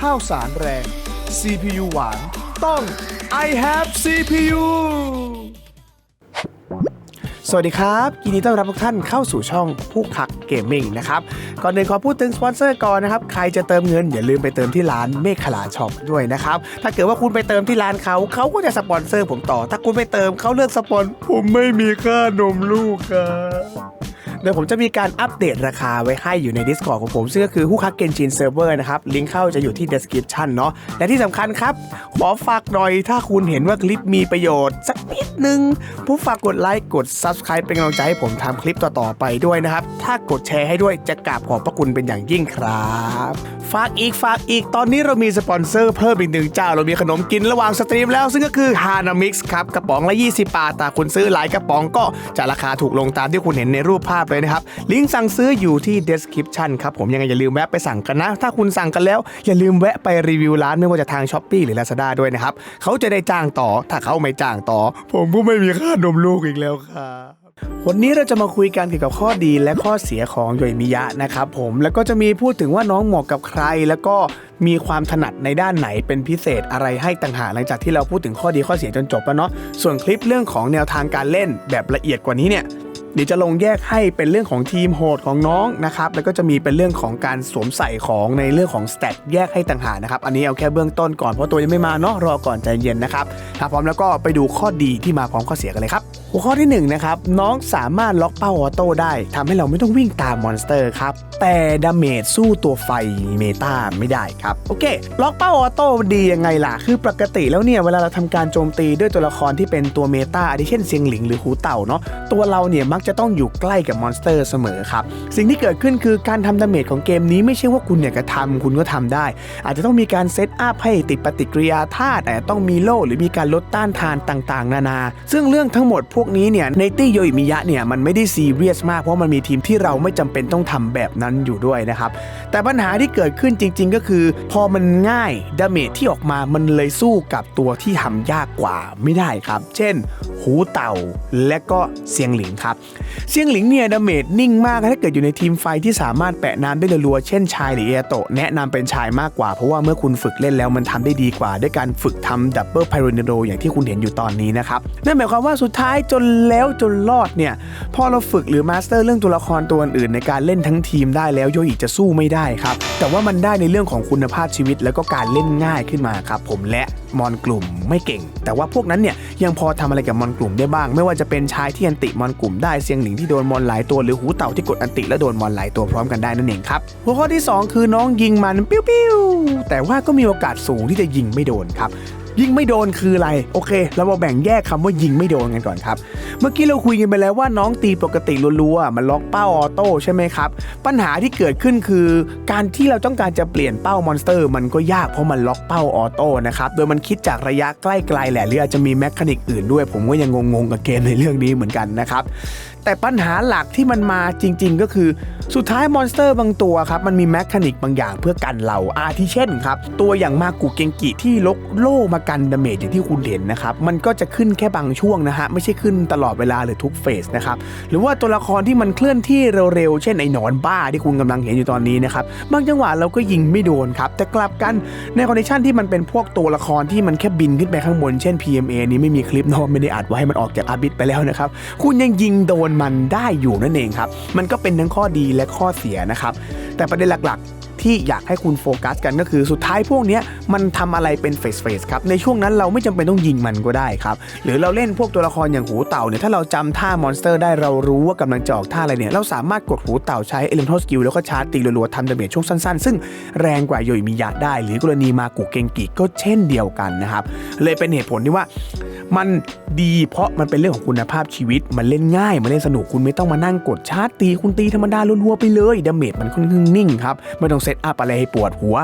ข้าวสารแรง CPU หวาน ต้อง I have CPU สวัสดีครับยินดีต้อนรับทุกท่านเข้าสู่ช่องผู้คักเกมมิ่งนะครับก่อนอื่นขอพูดถึงสปอนเซอร์ก่อนนะครับ ใครจะเติมเงิน อย่าลืมไปเติมที่ร้านเมฆขลาช็อปด้วยนะครับ ถ้าเกิดว่าคุณไปเติมที่ร้านเขาเขาก็จะสปอนเซอร์ผมต่อ ถ้าคุณไปเติมเขาเลือกสปอน ผมไม่มีค่านมลูกครับ เดี๋ยวผมจะมีการอัปเดตราคาไว้ให้อยู่ใน Discord ของผมซึ่งก็คือคู่คักเกนจินเซิร์ฟเวอร์นะครับลิงก์เข้าจะอยู่ที่ description เนาะและที่สำคัญครับ ขอฝากหน่อยถ้าคุณเห็นว่าคลิปมีประโยชน์ สักนิดนึงผู้ฝากกดไลค์กด Subscribe เป็นกำลังใจให้ผมทำคลิปต่อๆไปด้วยนะครับ ถ้ากดแชร์ให้ด้วยจะกราบขอบพระคุณเป็นอย่างยิ่งครับฝากอีกฝากอีกตอนนี้เรามีสปอนเซอร์เพิ่มอีกหนึ่งเจ้าเรามีขนมกินระหว่างสตรีมแล้ว ซึ่งก็คือ h a n a Mix ครับกระป๋องละ 20 บาทแต่คุณซื้อหลายกระป๋องก็จะราคาถูกลงตามที่คุณเห็นในรูปภาพเลยนะครับ ลิงก์สั่งซื้ออยู่ที่ description ครับผมยังไงอย่าลืมแวะไปสั่งกันนะ ถ้าคุณสั่งกันแล้ว อย่าลืมแวะไปรีวิวร้านไม่ว่าจะทาง s h อ p e e หรือ Lazada ด้วยนะครับเขาจะได้จ้างต่อถ้าเขาไม่จ้างต่อ ผมก็ไม่มีค่านมลูกอีกแล้วครับวันนี้เราจะมาคุยกันเกี่ยวกับข้อดีและข้อเสียของโยยมิยะนะครับผมแล้วก็จะมีพูดถึงว่าน้องเหมาะกับใคร แล้วก็มีความถนัดในด้านไหนเป็นพิเศษอะไรให้ต่างหากหลังจากที่เราพูดถึงข้อดีข้อเสียจนจบแล้วเนาะส่วนคลิปเรื่องของแนวทางการเล่นแบบละเอียดกว่านี้เนี่ย เดี๋ยวจะลงแยกให้เป็นเรื่องของทีมโหดของน้องนะครับแล้วก็จะมีเป็นเรื่องของการสวมใส่ของในเรื่องของสเตตแยกให้ต่างหากนะครับอันนี้เอาแค่เบื้องต้นก่อนเพราะตัวยังไม่มาเนาะรอก่อนใจเย็นนะครับถ้าพร้อมแล้วก็ไปดูข้อดีที่มาพร้อมข้อเสียกันเลยครับหัวข้อที่หนึ่งนะครับน้องสามารถล็อกเป้าออโต้ได้ทำให้เราไม่ต้องวิ่งตามมอนสเตอร์ครับ แต่ดาเมจสู้ตัวไฟเมตาไม่ได้ครับ โอเค ล็อกเป้าออโต้ดียังไงล่ะ คือปกติแล้วเนี่ยเวลาเราทำการโจมตีด้วยตัวละครที่เป็นตัวเมตาอาทิเช่นเซียงหลิงหรือหูเต่าเนาะตัวเราเนี่ยมักจะต้องอยู่ใกล้กับมอนสเตอร์เสมอครับ สิ่งที่เกิดขึ้นคือการทำดาเมจของเกมนี้ไม่ใช่ว่าคุณอยากจะทำคุณก็ทำได้ อาจจะต้องมีการเซตอัพให้ติดปฏิกิริยาธาตุอาจจะต้องมีโล่หรือมีการลดต้านทานต่าง ๆ นานา ซึ่งเรื่องทั้งหมดพววกนี้เนี่ยในตี้โยอิมิยะเนี่ยมันไม่ได้ซีเรียสมากเพราะมันมีทีมที่เราไม่จำเป็นต้องทำแบบนั้นอยู่ด้วยนะครับแต่ปัญหาที่เกิดขึ้นจริง ๆ ก็คือ พอมันง่ายดาเมจที่ออกมามันเลยสู้กับตัวที่ทำยากกว่าไม่ได้ครับ เช่น หูเต่าและก็เซียงหลิงครับเซียงหลิงเนี่ยดาเมจนิ่งมากถ้าเกิดอยู่ในทีมไฟที่สามารถแปะน้ำได้รัวๆเช่นชายหรือเอโตะแนะนำเป็นชายมากกว่า เพราะว่าเมื่อคุณฝึกเล่นแล้วมันทำได้ดีกว่า ด้วยการฝึกทำดับเบิลไพโรนโดอย่างที่คุณเห็นอยู่ตอนนี้นะครับนั่นหมายความว่าสุดท้ายจนแล้วจนรอดเนี่ยพอเราฝึกหรือมาสเตอร์เรื่องตัวละครตัวอื่นในการเล่นทั้งทีมได้แล้วโยอิจะสู้ไม่ได้ครับ แต่ว่ามันได้ในเรื่องของคุณภาพชีวิต แล้วก็การเล่นง่ายขึ้นมาครับผมและมอนกลุ่มไม่เก่ง แต่ว่าพวกนั้นเนี่ยยังพอทำอะไรกับมอนกลุ่มได้บ้าง ไม่ว่าจะเป็นชายที่อันติมอนกลุ่มได้เซียงหลิงที่โดนมอนหลายตัวหรือหูเต่าที่กดอันติและโดนมอนหลายตัวพร้อมกันได้นั่นเองครับหัวข้อที่ 2 คือน้องยิงมันปิ้วปิ้วๆแต่ว่าก็มีโอกาสสูงที่จะยิงไม่โดนครับ ยิงไม่โดนคืออะไร โอเค เรามาแบ่งแยกคำว่ายิงไม่โดนกันก่อนครับ เมื่อกี้เราคุยกันไปแล้วว่าน้องตีปกติรัวๆมันล็อกเป้าออโต้ใช่ไหมครับ ปัญหาที่เกิดขึ้นคือ การที่เราต้องการจะเปลี่ยนเป้ามอนสเตอร์ มันก็ยากเพราะมันล็อกเป้าออโต้นะครับ โดยมันคิดจากระยะใกล้ๆแหละหรืออาจจะมีแมคานิกอื่นด้วย ผมก็ยังงงๆกับเกมในเรื่องนี้เหมือนกันนะครับ แต่ปัญหาหลักที่มันมาจริง ๆ ก็คือสุดท้ายมอนสเตอร์บางตัวครับมันมีแมคานิกบางอย่างเพื่อกันเราอาทิเช่นครับ ตัวอย่างมากุเกงกิที่ลกโล่มากันดาเมจอย่างที่คุณเห็นนะครับ มันก็จะขึ้นแค่บางช่วงนะฮะ ไม่ใช่ขึ้นตลอดเวลาหรือทุกเฟสนะครับ หรือว่าตัวละครที่มันเคลื่อนที่เร็วๆ เช่นไอ้หนอนบ้าที่คุณกำลังเห็นอยู่ตอนนี้นะครับ บางจังหวะเราก็ยิงไม่โดนครับ แต่กลับกันในคอนดิชันที่มันเป็นพวกตัวละครที่มันแค่บินขึ้นไปข้างบน เช่น PMA นี้ไม่มีคลิปเนอะไม่ได้อัดไว้ให้มันออกจากอาบิทไปแล้วนะครับคุณยังยิงโดนมันได้อยู่นั่นเองครับมันก็เป็นทั้งข้อดีและข้อเสียนะครับ แต่ประเด็นหลักๆ ที่อยากให้คุณโฟกัสกันก็คือสุดท้ายพวกนี้มันทำอะไรเป็นเฟสเฟสครับในช่วงนั้นเราไม่จำเป็นต้องยิงมันก็ได้ครับ หรือเราเล่นพวกตัวละครอย่างหูเต่าเนี่ยถ้าเราจำท่ามอนสเตอร์ได้เรารู้ว่ากำลังจะออกท่าอะไรเนี่ยเราสามารถกดหูเต่าใช้เอลิมทัลสกิลแล้วก็ชาร์จตีรัวๆทำดาเมจช่วงสั้นๆ ซึ่งแรงกว่าโยอิมิยะได้ หรือกรณีมากุเกงกิก็เช่นเดียวกันนะครับเลยเป็นเหตุผลที่ว่ามันดีเพราะมันเป็นเรื่องของคุณภาพชีวิต มันเล่นง่าย มันเล่นสนุกคุณไม่ต้องมานั่งกดชาร์จตีคุณตีธรรมดารัวๆไปเลยดาเมจมันค่อนข้างนิ่งครับไม่ต้องเซตอัพอะไรให้ปวดหัว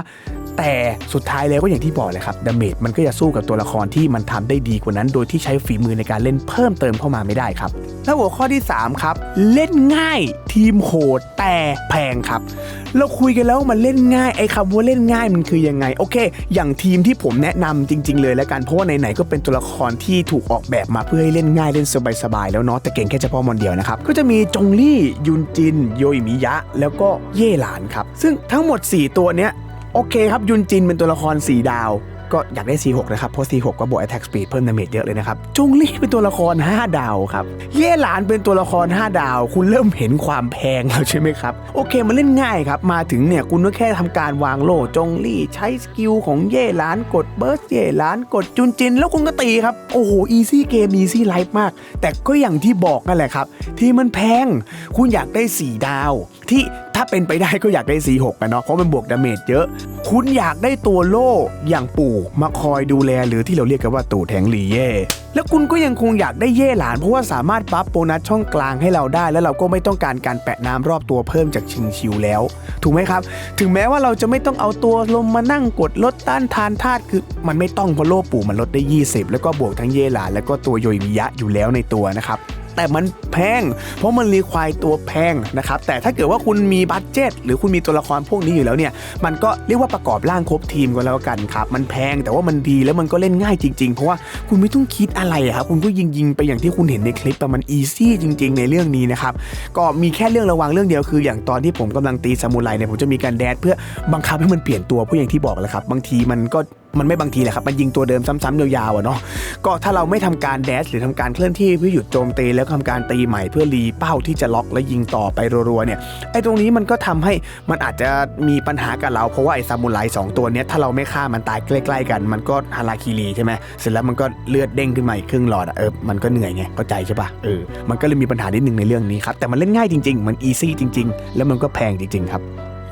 แต่สุดท้ายแล้วก็อย่างที่บอกเลยครับดาเมจมันก็จะสู้กับตัวละครที่มันทำได้ดีกว่านั้น โดยที่ใช้ฝีมือในการเล่นเพิ่มเติมเข้ามาไม่ได้ครับ แล้วหัวข้อที่ 3 ครับ เล่นง่ายทีมโหดแต่แพงครับ เราคุยกันแล้วมันเล่นง่ายไอ้คำว่าเล่นง่ายมันคือยังไง โอเค อย่างทีมที่ผมแนะนำจริง ๆ เลยแล้วกันเพราะว่าไหนๆก็เป็นตัวละครที่ถูกออกแบบมาเพื่อให้เล่นง่ายเล่นสบายๆแล้วเนาะแต่เก่งแค่เฉพาะมอนเดียวนะครับก็จะมีจงลี่ยุนจิน โยอิมิยะ แล้วก็เย่หลานครับซึ่งทั้งหมด 4 ตัวเนี้ย โอเคครับยุนจินเป็นตัวละคร 4 ดาว ก็อยากได้ C6 นะครับ เพราะ C6 ก็บวก Attack Speed เพิ่มดาเมจเยอะเลยนะครับจงลี่เป็นตัวละคร 5 ดาวครับ เย่หลานเป็นตัวละคร 5 ดาว คุณเริ่มเห็นความแพงแล้วใช่ไหมครับ โอเคมันเล่นง่ายครับ มาถึงเนี่ยคุณก็แค่ทำการวางโล่จงลี่ใช้สกิลของเย่หลานกดเบิร์สเย่หลานกดจุนจิน แล้วคุณก็ตีครับ โอ้โหอีซี่เกมอีซี่ไลฟ์มาก แต่ก็อย่างที่บอกนั่นแหละครับที่มันแพงคุณอยากได้ 4 ดาว ที่ถ้าเป็นไปได้ก็อยากได้ C6 กันเนาะเพราะมันบวกดาเมจเยอะ คุณอยากได้ตัวโล่อย่างปู่มาคอยดูแลหรือที่เราเรียกกันว่าตู่แทงหลีเย่แล้วคุณก็ยังคงอยากได้เย่หลานเพราะว่าสามารถบัฟโบนัสช่องกลางให้เราได้ แล้วเราก็ไม่ต้องการการแปะน้ำรอบตัวเพิ่มจากชิงชิวแล้ว ถูกไหมครับ ถึงแม้ว่าเราจะไม่ต้องเอาตัวลมมานั่งกดลดต้านทานธาตุคือมันไม่ต้องเพราะโล่ปู่มันลดได้ 20 แล้วก็บวกทั้งเย่หลานแล้วก็ตัวโยยมิยะอยู่แล้วในตัวนะครับ แต่มันแพง เพราะมันรีควายตัวแพงนะครับ แต่ถ้าเกิดว่าคุณมีบัตเจ็ตหรือคุณมีตัวละครพวกนี้อยู่แล้วเนี่ย มันก็เรียกว่าประกอบร่างครบทีมก็แล้วกันครับ มันแพงแต่ว่ามันดีแล้วมันก็เล่นง่ายจริงๆ เพราะว่าคุณไม่ต้องคิดอะไรครับ คุณก็ยิงยิงๆไปอย่างที่คุณเห็นในคลิปอะมันอีซี่จริง ๆ ในเรื่องนี้นะครับ ก็มีแค่เรื่องระวังเรื่องเดียวคือ อย่างตอนที่ผมกำลังตีซามูไรเนี่ยผมจะมีการแดดเพื่อบังคับให้มันเปลี่ยนตัวเพราะอย่างที่บอกแหละครับบางทีมันก็มันไม่บางทีแหละครับ มันยิงตัวเดิมซ้ำๆยาวๆอะเนาะ ก็ถ้าเราไม่ทำการแดชหรือทำการเคลื่อนที่เพื่อหยุดโจมตีแล้วทำการตีใหม่เพื่อรีเป้าที่จะล็อกและยิงต่อไปรัวๆเนี่ย ไอ้ตรงนี้มันก็ทำให้มันอาจจะมีปัญหากับเราเพราะว่าไอ้ซามูไรสองตัวเนี้ยถ้าเราไม่ฆ่ามันตายใกล้ ๆ กัน มันก็ฮาราคิรีใช่ไหมเสร็จแล้วมันก็เลือดเด้งขึ้นมาอีกครึ่งหลอดเออ มันก็เหนื่อยไง เข้าใจใช่ปะเออ มันก็เลยมีปัญหานิดนึงในเรื่องนี้ครับ แต่มันเล่นง่ายจริง ๆ มันอีซี่จริง ๆ แล้วมันก็แพงจริง ๆ ครับ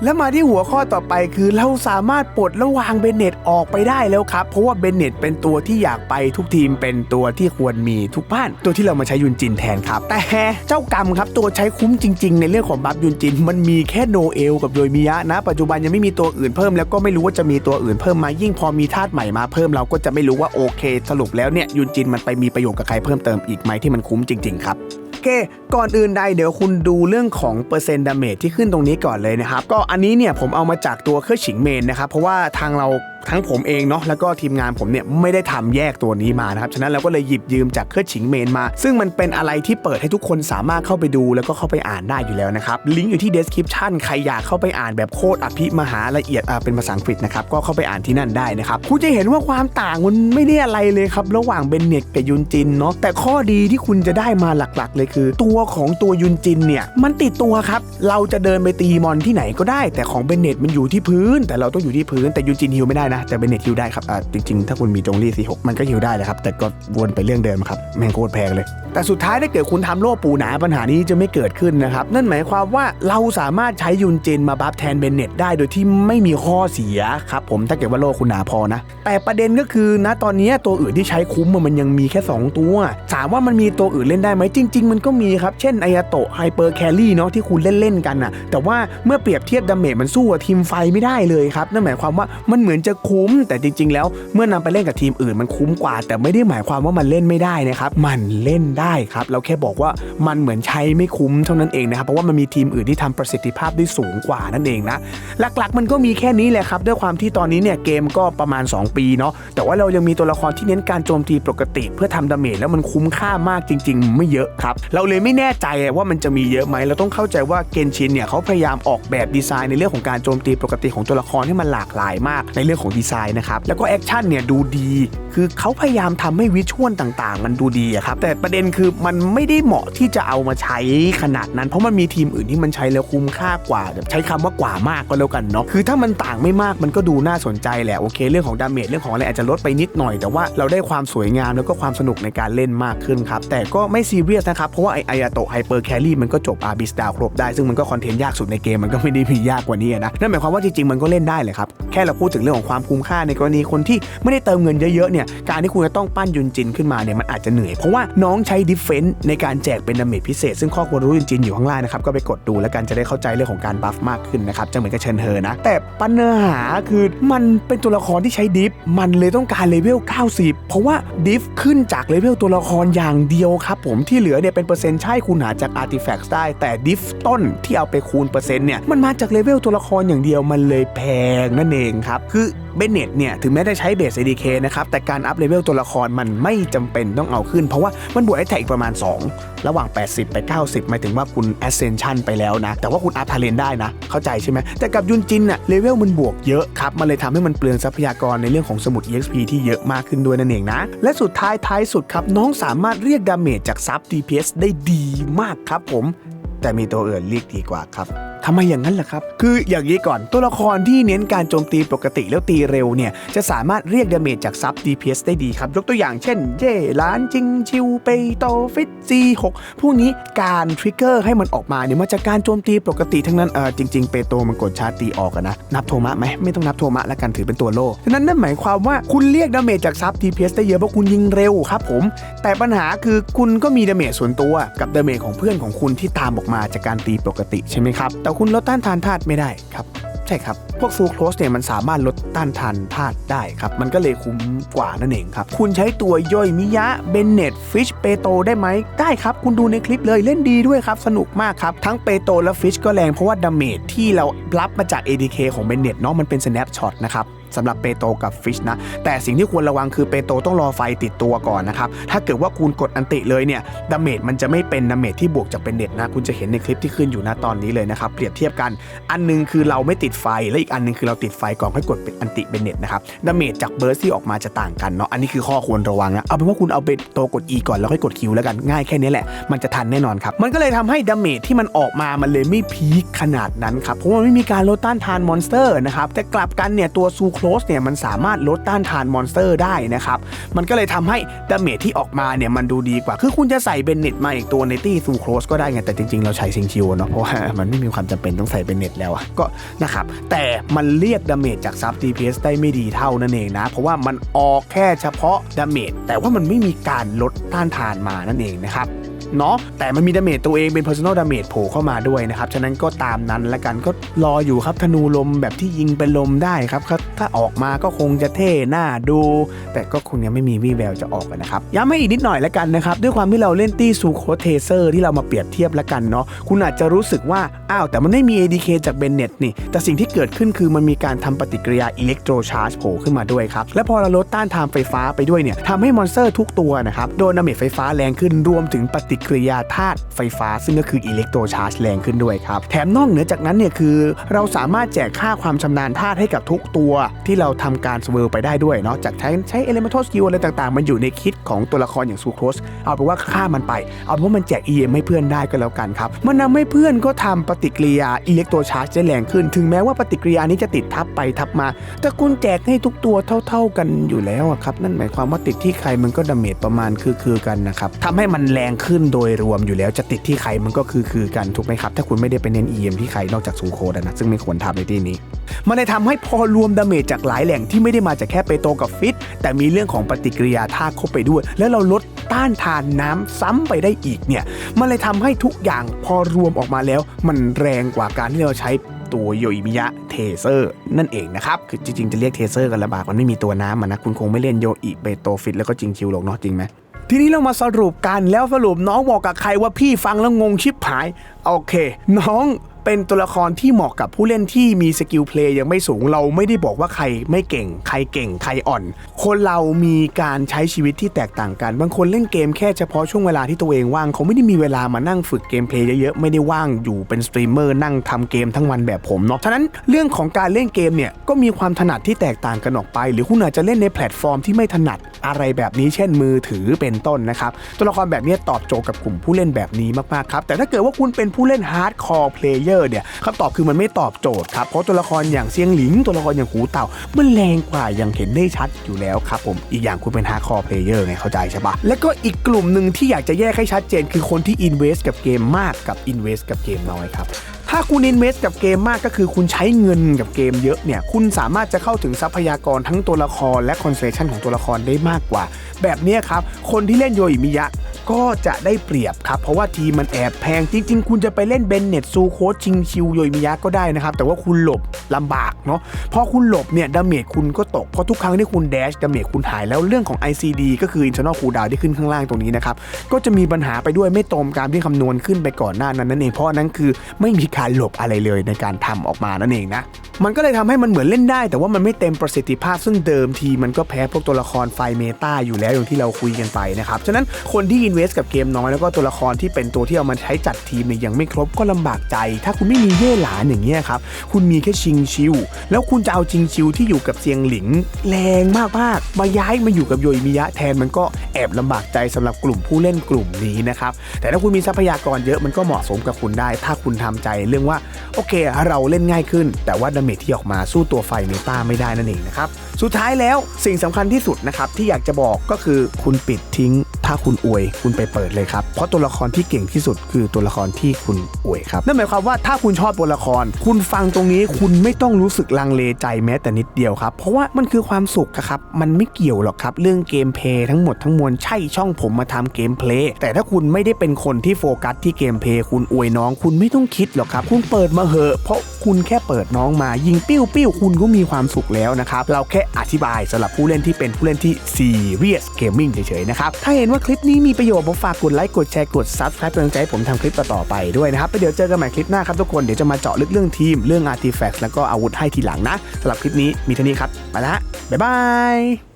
แล้วมาที่หัวข้อต่อไปคือเราสามารถปลดและวางเบนเน็ตออกไปได้แล้วครับ เพราะว่าเบนเน็ตเป็นตัวที่อยากไปทุกทีมเป็นตัวที่ควรมีทุกบ้าน ตัวที่เรามาใช้ยุนจินแทนครับ แต่เจ้ากรรมครับตัวใช้คุ้มจริง ๆ ในเรื่องของบัฟยุนจิน มันมีแค่โนเอลกับโยยมิยะนะ ปัจจุบันยังไม่มีตัวอื่นเพิ่มแล้วก็ไม่รู้ว่าจะมีตัวอื่นเพิ่มมายิ่งพอมีธาตุใหม่มาเพิ่มเราก็จะไม่รู้ว่าโอเค สรุปแล้วเนี่ยยุนจินมันไปมีประโยชน์กับใครเพิ่มเติมอีกไหมที่มันคุ้มจริง ๆ ครับ เค ก่อนอื่นใดเดี๋ยวคุณดูเรื่องของเปอร์เซ็นต์ดาเมจที่ขึ้นตรงนี้ก่อนเลยนะครับ ก็อันนี้เนี่ยผมเอามาจากตัวเครื่องฉิงเมนนะครับ เพราะว่าทางเรา ทั้งผมเองเนาะแล้วก็ทีมงานผมเนี่ยไม่ได้ทำแยกตัวนี้มานะครับฉะนั้นเราก็เลยหยิบยืมจากเครื่องฉิงเมนมา ซึ่งมันเป็นอะไรที่เปิดให้ทุกคนสามารถเข้าไปดูแล้วก็เข้าไปอ่านได้อยู่แล้วนะครับลิงก์อยู่ที่ description ใครอยากเข้าไปอ่านแบบโคตรอภิมหาละเอียดอ่าเป็นภาษาอังกฤษนะครับก็เข้าไปอ่านที่นั่นได้นะครับคุณจะเห็นว่าความต่างมันไม่ได้อะไรเลยครับระหว่างเบนเน็ตกับยุนจินเนาะแต่ข้อดีที่คุณจะได้มาหลักๆ เลยคือ ตัวของตัวยุนจินเนี่ยมันติดตัวครับเราจะเดินไปตีมอนที่ไหนก็ได้ แต่ของเบนเน็ตมันอยู่ที่พื้น แต่เราต้องอยู่ที่พื้นแต่ยุนจินฮิวไม่ได้นะแต่เบนเน็ตฮิวได้ครับอ่าจริงๆ ถ้าคุณมีจงลี่สีหกมันก็ฮิวได้แหละครับ แต่ก็วนไปเรื่องเดิมครับ แม่งโคตรแพงเลย แต่สุดท้ายถ้าเกิดคุณทำโล่ปูหนาปัญหานี้จะไม่เกิดขึ้นนะครับ นั่นหมายความว่าเราสามารถใช้ยุนเจนมาบัฟแทนเบนเน็ตได้โดยที่ไม่มีข้อเสียครับผมถ้าเกิดว่าโล่คุณหนาพอนะ แต่ประเด็นก็คือนะตอนนี้ตัวอื่นที่ใช้คุ้มมันยังมีแค่ 2 ตัวถามว่ามันมีตัวอื่นเล่นได้ไหมจริง ๆ มันก็มีครับ เช่นไอยาโตะไฮเปอร์แครี่เนาะที่คุณเล่นๆกันนะแต่ว่าเมื่อเปรียบเทียบดาเมจมันสู้ทีมไฟไม่ได้เลยครับนั่นหมายความว่ามันเหมือนจะคุ้ม แต่จริง ๆ แล้วเมื่อนำไปเล่นกับทีมอื่นมันคุ้มกว่า แต่ไม่ได้หมายความว่ามันเล่นไม่ได้นะครับ มันเล่นได้ครับ เราแค่บอกว่ามันเหมือนใช้ไม่คุ้มเท่านั้นเองนะครับ เพราะว่ามันมีทีมอื่นที่ทำประสิทธิภาพได้สูงกว่านั่นเองนะ หลักๆ มันก็มีแค่นี้แหละครับ ด้วยความที่ตอนนี้เนี่ยเกมก็ประมาณ 2 ปีเนาะ แต่ว่าเรายังมีตัวละครที่เน้นการโจมตีปกติ เพื่อทำดาเมจแล้วมันคุ้มค่ามากจริง ๆ ไม่เยอะครับ เราเลยไม่แน่ใจว่ามันจะมีเยอะไหม เราต้องเข้าใจว่าเกนชินเนี่ยเขาพยายามออกแบบดีไซน์ในเรื่องของการโจมตีปกติของตัวละครให้มันหลากหลายมากในเรื่องของดีไซน์นะครับ แล้วก็แอคชั่นเนี่ยดูดี คือเขาพยายามทำให้วิชวลต่างๆ มันดูดีอะครับ แต่ประเด็นคือมันไม่ได้เหมาะที่จะเอามาใช้ขนาดนั้น เพราะมันมีทีมอื่นที่มันใช้แล้วคุ้มค่ากว่า ใช้คำว่ากว่ามากก็แล้วกันเนาะ คือถ้ามันต่างไม่มากมันก็ดูน่าสนใจแหละ โอเค เรื่องของดาเมจเรื่องของอะไรอาจจะลดไปนิดหน่อย แต่ว่าเราได้ความสวยงามแล้วก็ความสนุกในการเล่นมากขึ้นครับ แต่ก็ไม่ซีเรียสนะครับ เพราะว่าไอไอาโตไฮเปอร์แครี่มันก็จบอาร์บิสดาวครบได้ ซึ่งมันก็คอนเทนต์ยากสุดในเกมมันก็ไม่ได้มียากกว่านี้นะ นั่นหมายความว่าจริงๆมันก็เล่นได้เลยครับ แค่เราพูดถึงเรื่องของความคุ้มค่าในกรณีคนที่ไม่ได้เติมเงินเยอะๆเนี่ยการที่คุณจะต้องปั้นยุนจินขึ้นมาเนี่ยมันอาจจะเหนื่อย เพราะว่าน้องใช้ดิฟเฟนต์ในการแจกเป็นดาเมจพิเศษ ซึ่งข้อควรรู้ยุนจินอยู่ข้างล่างนะครับก็ไปกดดูแล้วกันจะได้เข้าใจเรื่องของการบัฟมากขึ้นนะครับจะเหมือนกับเชิญเฮอนะแต่ปัญหาคือมันเป็นตัวละครที่ใช้ดิฟมันเลยต้องการเลเวล 90 เพราะว่าดิฟขึ้นจากเลเวลตัวละครอย่างเดียวครับผมที่เหลือเนี่ยเป็นเปอร์เซ็นต์ใช่คุณหาจากอาร์ติแฟกต์ได้แต่ดิฟต้นที่เอาไปคูณเปอร์เซ็นต์เนี่ยมันมาจากเลเวลตัวละครอย่างเดียวมันเลยแพงนั่นเองครับคือ เบนเน็ตเนี่ยถึงแม้จะใช้เบส ADK นะครับแต่การอัพเลเวลตัวละครมันไม่จำเป็นต้องเอาขึ้น เพราะว่ามันบวกไอแท็กอีกประมาณ 2 ระหว่าง 80 ไป 90หมายถึงว่าคุณ Ascension ไปแล้วนะ แต่ว่าคุณอัพทาเลนได้นะ เข้าใจใช่ไหมแต่กับยุนจินอะเลเวลมันบวกเยอะครับ มันเลยทำให้มันเปลืองทรัพยากรในเรื่องของสมุด EXP ที่เยอะมากขึ้นด้วยนั่นเองนะ และสุดท้ายท้ายสุดครับน้องสามารถเรียกดาเมจจากซับ DPS ได้ดีมากครับผม แต่มีตัวอื่นเรียกดีกว่าครับ ทำไมอย่างนั้นล่ะครับ คืออย่างนี้ก่อนตัวละครที่เน้นการโจมตีปกติแล้วตีเร็วเนี่ยจะสามารถเรียกดาเมจจากซับ DPS ได้ดีครับ ยกตัวอย่างเช่น เย่ล้านจิงชิวเปโตฟิตซีหกพวกนี้การทริกเกอร์ให้มันออกมาเนี่ยมาจากการโจมตีปกติทั้งนั้นเออจริง ๆ เปโตมันกดชาร์ตีออกอะนะนับโทมะไหมไม่ต้องนับโทมะแล้วกันถือเป็นตัวโล่ฉะนั้นนั่นหมายความว่าคุณเรียกดาเมจจากซับ DPS ได้เยอะเพราะคุณยิงเร็วครับผม แต่ปัญหาคือคุณก็มีดาเมจส่วนตัวกับดาเมจของเพื่อนของคุณที่ตามออกมาจากการตีปกติใช่ไหมครับแต่คุณลดต้านทานธาตุไม่ได้ครับใช่ครับ พวกฟูโคลสเนี่ยมันสามารถลดต้านทานธาตุได้ครับ มันก็เลยคุ้มกว่านั่นเองครับ คุณใช้ตัวย่อยมิยะเบนเนตฟิชเปโตได้ไหม ได้ครับ คุณดูในคลิปเลยเล่นดีด้วยครับ สนุกมากครับ ทั้งเปโตและฟิชก็แรงเพราะว่าดาเมจที่เรารับมาจาก ADK ของเบนเนตเนาะมันเป็นสแนปช็อตนะครับ สำหรับเปโตกับฟิชนะ แต่สิ่งที่ควรระวังคือเปโตต้องรอไฟติดตัวก่อนนะครับ ถ้าเกิดว่าคุณกดอันติเลยเนี่ยดาเมจมันจะไม่เป็นดาเมจที่บวกจากเบนเนตนะ คุณจะเห็นในคลิปที่ขึ้นอยู่นะตอนนี้เลยนะครับ เปรียบเทียบกัน อันหนึงคือเราไม่ติดไฟ และอีกอันหนึงคือเราติดไฟก่อนค่อยกดเป็นอันติเบนเนตนะครับดาเมจจากเบิร์สที่ออกมาจะต่างกันเนาะ อันนี้คือข้อควรระวังนะ เอาเป็นว่าคุณเอาเบนโตกด E ก่อนแล้วค่อยกด Q แล้วกัน ง่ายแค่นี้แหละ มันจะทันแน่นอนครับ มันก็เลยทำให้ดาเมจที่มันออกมามันเลยไม่พีคขนาดนั้นครับ เพราะว่มันไม่มีการลดต้านทานมอนสเตอร์นะครับ แต่กลับกันเนี่ยตัวซูโคลสเนี่ยมันสามารถลดต้านทานมอนสเตอร์ได้นะครับ มันก็เลยทำให้ดาเมจที่ออกมาเนี่ยมันดูดีกว่า คือคุณจะใส่เบนเน็ตมาอีกตัวในตี้ซูโคลสก็ได้ไง แต่จริงๆ เราใช้ซิงชิวเนาะเพราะว่ามันไม่มีความจำเป็นต้องใส่เบนเน็ตแล้วอะก็นะครับแต่มันเรียกดาเมจจากซับ DPS ได้ไม่ดีเท่านั่นเองนะ เพราะว่ามันออกแค่เฉพาะดาเมจแต่ว่ามันไม่มีการลดต้านทานมานั่นเองนะครับ เนาะแต่มันมีดาเมจตัวเองเป็น personal damage โผล่เข้ามาด้วยนะครับ ฉะนั้นก็ตามนั้นละกันก็รออยู่ครับธนูลมแบบที่ยิงเป็นลมได้ครับ ถ้าออกมาก็คงจะเท่หน้าดู แต่ก็คงยังไม่มีวี่แววจะออกนะครับ ย้ำให้อีกนิดหน่อยละกันนะครับ ด้วยความที่เราเล่นตี้ซูโคเทเซอร์ที่เรามาเปรียบเทียบละกันเนาะคุณอาจจะรู้สึกว่า อ้าวแต่มันไม่มี ADK จากเบนเน็ตนี่ แต่สิ่งที่เกิดขึ้นคือมันมีการทำปฏิกิริยาอิเล็กโทรชาร์จโผล่ขึ้นมาด้วยครับและพอเราลดต้านทานไฟฟ้าไปด้วยเนี่ยทำให้มอนสเตอร์ทุกตัวนะครับโดนดาเมจไฟฟ้าแรงขึ้นรวมถึงปฏิิกิริยาธาตุไฟฟ้า ซึ่งก็คืออิเล็กโทรชาร์จแรงขึ้นด้วยครับ แถมนอกเหนือจากนั้นเนี่ยคือเราสามารถแจกค่าความชำนาญธาตุให้กับทุกตัวที่เราทำการสเวิร์ไปได้ด้วยเนาะจากใช้ใช้เอเลเมนทัลสกิลอะไรต่างๆ มันอยู่ในคิดของตัวละครอย่างซูโครสเอาเป็นว่าฆ่ามันไป เอาเป็นว่ามันแจก EM ให้เพื่อนได้ก็แล้วกันครับ มันทำให้เพื่อนก็ทำปฏิกิริยาอิเล็กโทรชาร์จได้แรงขึ้น ถึงแม้ว่าปฏิกิริยานี้จะติดทับไปทับมา แต่คุณแจกให้ทุกตัวเท่า ๆกันอยู่แล้วครับ นั่นหมายความว่าติดที่ใครมันก็ดาเมจประมาณคือๆกันนะครับทำให้มันแรงขึ้นโดยรวมอยู่แล้วจะติดที่ใครมันก็คือๆกันถูกไหมครับ ถ้าคุณไม่ได้ไปเน้น EM ที่ใครนอกจากซูโคดนะซึ่งไม่ควรทำในที่นี้ มันเลยทำให้พอรวมดาเมจจากหลายแหล่งที่ไม่ได้มาจากแค่เปโตกับฟิต แต่มีเรื่องของปฏิกิริยาธาตุเข้าไปด้วย แล้วเราลดต้านทานน้ำซ้ำไปได้อีกเนี่ยมันเลยทำให้ทุกอย่างพอรวมออกมาแล้ว มันแรงกว่าการที่เราใช้ตัวโยอิมิยะเทเซอร์นั่นเองนะครับ คือจริงๆ จะเรียกเทเซอร์กันลำบากมันไม่มีตัวน้ำมันนะ คุณคงไม่เล่นโยอิเปโตฟิตแล้วก็จริงคิวหรอกเนาะจริงไหม ทีนี้เรามาสรุปกันแล้วสรุปน้องบอกกับใครว่าพี่ฟังแล้วงงชิบหาย โอเค น้อง เป็นตัวละครที่เหมาะกับผู้เล่นที่มีสกิลเพลย์ยังไม่สูงเราไม่ได้บอกว่าใครไม่เก่ง ใครเก่งใครอ่อน คนเรามีการใช้ชีวิตที่แตกต่างกัน บางคนเล่นเกมแค่เฉพาะช่วงเวลาที่ตัวเองว่างเขาไม่ได้มีเวลามานั่งฝึกเกมเพลย์เยอะๆไม่ได้ว่างอยู่เป็นสตรีมเมอร์นั่งทำเกมทั้งวันแบบผมเนาะฉะนั้นเรื่องของการเล่นเกมเนี่ยก็มีความถนัดที่แตกต่างกันออกไป หรือคุณอาจจะเล่นในแพลตฟอร์มที่ไม่ถนัดอะไรแบบนี้เช่นมือถือเป็นต้นนะครับตัวละครแบบนี้ตอบโจทย์กับกลุ่มผู้เล่นแบบนี้มากๆครับแต่ถ้าเกิดว่าคุณเป็นผู้เล่นฮาร์ดคอร์เพลเยอร์เนี่ยคำตอบคือมันไม่ตอบโจทย์ครับเพราะตัวละครอย่างเซียงหลิงตัวละครอย่างหูเต่า มันแรงกว่าอย่างเห็นได้ชัดอยู่แล้วครับผมอีกอย่างคุณเป็นฮาร์ดคอร์เพลเยอร์ไงเข้าใจใช่ปะและก็อีกกลุ่มหนึ่งที่อยากจะแยกให้ชัดเจน คือคนที่อินเวสกับเกมมากกับอินเวสกับเกมน้อยครับถ้าคุณอินเวสกับเกมมากก็คือคุณใช้เงินกับเกมเยอะเนี่ยคุณสามารถจะเข้าถึงทรัพยากรทั้งตัวละครและคอนเซชันของตัวละครได้มากกว่า แบบนี้ครับคนที่เล่นโยอิมิยะ ก็จะได้เปรียบครับ เพราะว่าทีมมันแอบแพงจริง ๆ คุณจะไปเล่นเบนเน็ตซูโคชิงชิวโยยมิยะก็ได้นะครับ แต่ว่าคุณหลบลำบากเนาะพอคุณหลบเนี่ยดาเมจคุณก็ตกเพราะทุกครั้งที่คุณแดชดาเมจคุณหายแล้วเรื่องของ ICD ก็คือ internal cooldown ที่ขึ้นข้างล่างตรงนี้นะครับก็จะมีปัญหาไปด้วยไม่ตรงตามที่คำนวณขึ้นไปก่อนหน้านั้นนั่นเองเพราะนั้นคือไม่มีการหลบอะไรเลยในการทำออกมานั่นเองนะมันก็เลยทำให้มันเหมือนเล่นได้ แต่ว่ามันไม่เต็มประสิทธิภาพซึ่งเดิมทีมันก็แพ้พวกตัวละครไฟเมตาอยู่แล้วอย่างที่เราคุยกันไปนะครับฉะนั้นคนที่อินเวสกับเกมน้อยแล้วก็ตัวละครที่เป็นตัวที่เอามาใช้จัดทีมเนี่ยยังไม่ครบก็ลำบากใจ ถ้าคุณไม่มีเย่หลานอย่างเงี้ยครับคุณมีแค่ชิงชิว แล้วคุณจะเอาชิงชิวที่อยู่กับเซียงหลิง แรงมากๆมาย้ายมาอยู่กับโยยมิยะแทนมันก็แอบลำบากใจสำหรับกลุ่มผู้เล่นกลุ่มนี้นะครับแต่ถ้าคุณมีทรัพยากรเยอะมันก็เหมาะสมกับคุณได้ ถ้าคุณทำใจเรื่องว่าโอเค เราเล่นง่ายขึ้น แต่ว่าดาเมจที่ออกมาสู้ตัวไฟเมตาไม่ได้นั่นเองนะครับสุดท้ายแล้วสิ่งสำคัญที่สุดนะครับที่อยากจะบอกก็คือคุณปิดทิ้ง ถ้าคุณอวยคุณไปเปิดเลยครับ เพราะตัวละครที่เก่งที่สุดคือตัวละครที่คุณอวยครับ นั่นหมายความว่าถ้าคุณชอบตัวละคร คุณฟังตรงนี้คุณไม่ต้องรู้สึกลังเลใจแม้แต่นิดเดียวครับ เพราะว่ามันคือความสุขครับ มันไม่เกี่ยวหรอกครับ เรื่องเกมเพลย์ทั้งหมดทั้งมวลใช่ช่องผมมาทำเกมเพลย์แต่ถ้าคุณไม่ได้เป็นคนที่โฟกัสที่เกมเพลย์คุณอวยน้อง คุณไม่ต้องคิดหรอกครับ คุณเปิดมาเหอะ เพราะคุณแค่เปิดน้องมา ยิงปิ้วปิ้วคุณก็มีความสุขแล้วนะครับเราแค่อธิบายสำหรับผู้เล่นที่เป็นผู้เล่นที่ serious gaming เฉยๆนะครับถ้าเห็นว่าคลิปนี้มีประโยชน์ผมฝากกดไลค์กดแชร์กดซับสไครป์เป็นกำลังใจให้ผมทำคลิปต่อๆไปด้วยนะครับไปเดี๋ยวเจอกันใหม่คลิปหน้าครับทุกคนเดี๋ยวจะมาเจาะลึกเรื่องทีมเรื่องอาร์ติแฟกต์แล้วก็อาวุธให้ทีหลังนะสำหรับคลิปนี้มีเท่านี้ครับไปละบ๊ายบาย